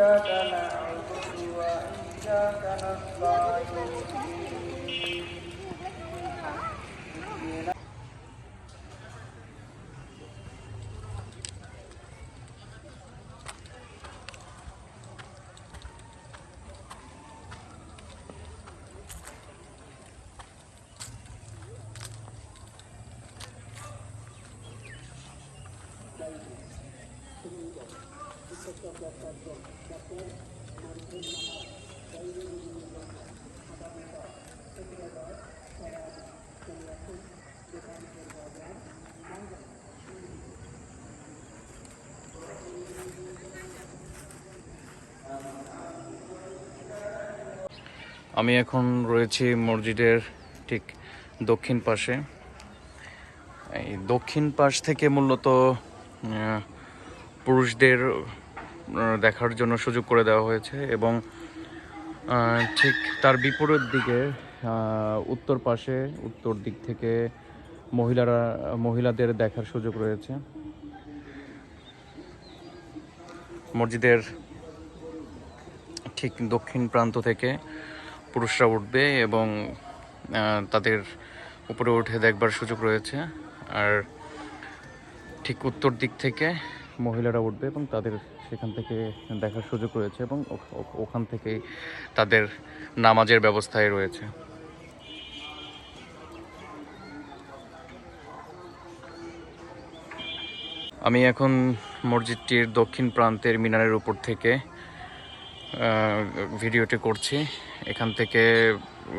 إياك نعبد وإياك نستعين আমি এখন রয়েছি মসজিদের ঠিক দক্ষিণ পাশে। এই দক্ষিণ পাশ থেকে মূলত পুরুষদের দেখার জন্য সুযোগ করে দেওয়া হয়েছে এবং ঠিক তার বিপরীত দিকে উত্তর পাশে, উত্তর দিক থেকে মহিলারা, মহিলাদের দেখার সুযোগ রয়েছে। মসজিদের ঠিক দক্ষিণ প্রান্ত থেকে পুরুষরা উঠবে এবং তাদের উপরে উঠে দেখবার সুযোগ রয়েছে। আর ঠিক উত্তর দিক থেকে মহিলারা উঠবে এবং তাদের সেখান থেকে দেখার সুযোগ রয়েছে এবং ওখান থেকেই তাদের নামাজের ব্যবস্থায় রয়েছে। আমি এখন মসজিদটির দক্ষিণ প্রান্তের মিনারের উপর থেকে ভিডিওটি করছি। এখান থেকে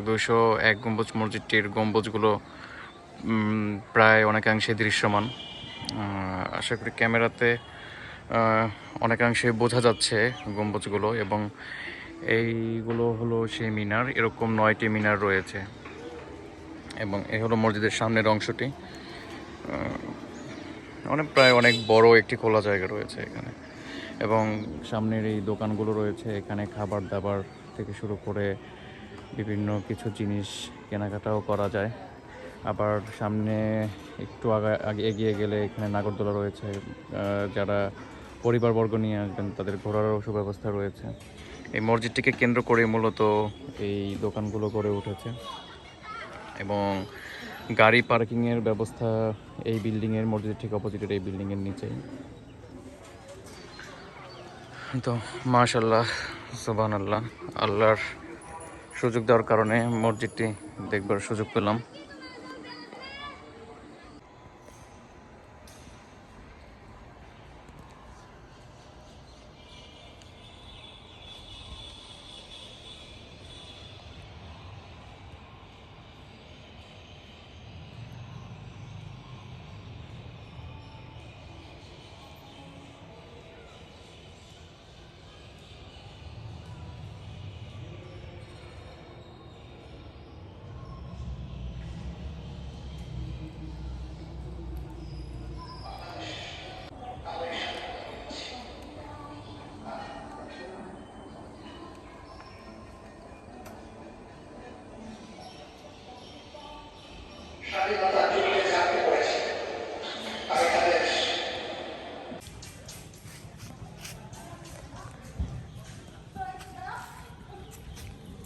দুশো এক গম্বুজ, মসজিদটির গম্বুজগুলো প্রায় অনেকাংশে দৃশ্যমান। আশা করি ক্যামেরাতে অনেকাংশে বোঝা যাচ্ছে গম্বুজগুলো এবং এইগুলো হলো সেই মিনার। এরকম নয়টি মিনার রয়েছে এবং এ হলো মসজিদের সামনের অংশটি। অনেক প্রায় অনেক বড় একটি খোলা জায়গা রয়েছে এখানে এবং সামনের এই দোকানগুলো রয়েছে। এখানে খাবার দাবার থেকে শুরু করে বিভিন্ন কিছু জিনিস কেনাকাটাও করা যায়। আবার সামনে একটু আগা, আগে এগিয়ে গেলে এখানে নাগরদোলা রয়েছে। যারা পরিবারবর্গ নিয়ে আসবেন তাদের ঘোরারও সুব্যবস্থা রয়েছে। এই মসজিদটিকে কেন্দ্র করে মূলত এই দোকানগুলো গড়ে উঠেছে। এবং গাড়ি পার্কিংয়ের ব্যবস্থা এই বিল্ডিংয়ের মসজিদের ঠিক অপোজিটের এই বিল্ডিংয়ের নিচেই। তো মাশাল্লাহ সুবান আল্লাহ আল্লাহর সুযোগ দেওয়ার কারণে মসজিদটি দেখবার সুযোগ পেলাম।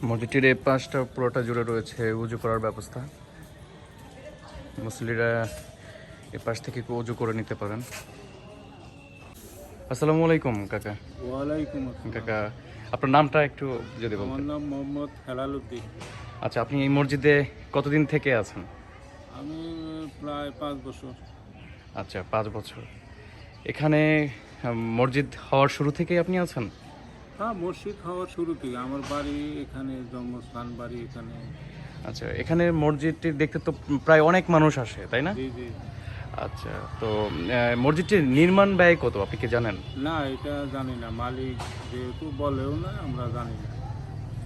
মসজিদটির এই পাশটা পুরোটা জুড়ে রয়েছে উজু করার ব্যবস্থা। মুসলিরা এ পাশ থেকে উজু করে নিতে পারেন। আসসালামু আলাইকুম কাকা। ওয়ালাইকুম কাকা আপনার নামটা একটু যদি আমার নাম মোহাম্মদ হেলাল উদ্দিন। আচ্ছা আপনি এই মসজিদে কতদিন থেকে আছেন? আমি প্রায় পাঁচ বছর। আচ্ছা পাঁচ বছর। এখানে মসজিদ হওয়ার শুরু থেকেই আপনি আছেন? হ্যাঁ মসজিদ হওয়ার শুরু থেকে। আমার বাড়ি এখানে জন্মস্থান বাড়ি এখানে। আচ্ছা এখানে মসজিদটি দেখতে তো প্রায় অনেক মানুষ আসে তাই না? জি জি। আচ্ছা তো মসজিদটির নির্মাণ ব্যয় কত আপনি কি জানেন? না এটা জানি না। মালিক যেহেতু বলেও না আমরা জানি না।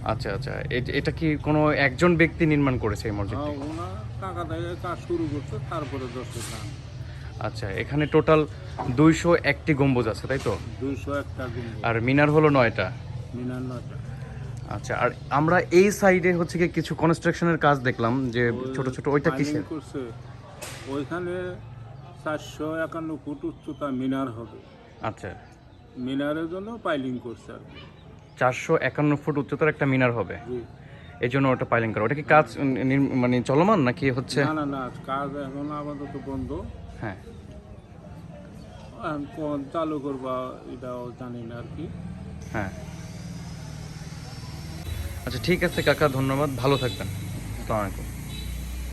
আচ্ছা আচ্ছা। এটা কি কোনো একজন ব্যক্তি নির্মাণ করেছে এই মসজিদটি? ওনার টাকা দিয়ে কাজ শুরু করছে তারপরে দাম আচ্ছা এখানে টোটাল দুইশো একটি গম্বুজ আছে তাই তো? দুইশো একটা আর মিনার হলো নয়টা? নিরানব্বইটা আচ্ছা আর আমরা এই সাইডে হচ্ছে কি কিছু কনস্ট্রাকশনের কাজ দেখলাম যে ছোট ছোট ওইটা কিসের? ওইখানে চারশো একান্ন ফুট উচ্চতা মিনার হবে। আচ্ছা। মিনারের জন্য পাইলিং করছে আর চারশো একান্ন ফুট উচ্চতার একটা মিনার হবে। এই জন্য ওটা পাইলিং করা। ওটা কি কাজ মানে চলমান নাকি হচ্ছে? না না না কাজ এখন আপাতত বন্ধ। হ্যাঁ। কোন চালু করবা এটাও জানি না আর কি। হ্যাঁ। আচ্ছা ঠিক আছে কাকা ধন্যবাদ। ভালো থাকবেন। আসসালামু আলাইকুম।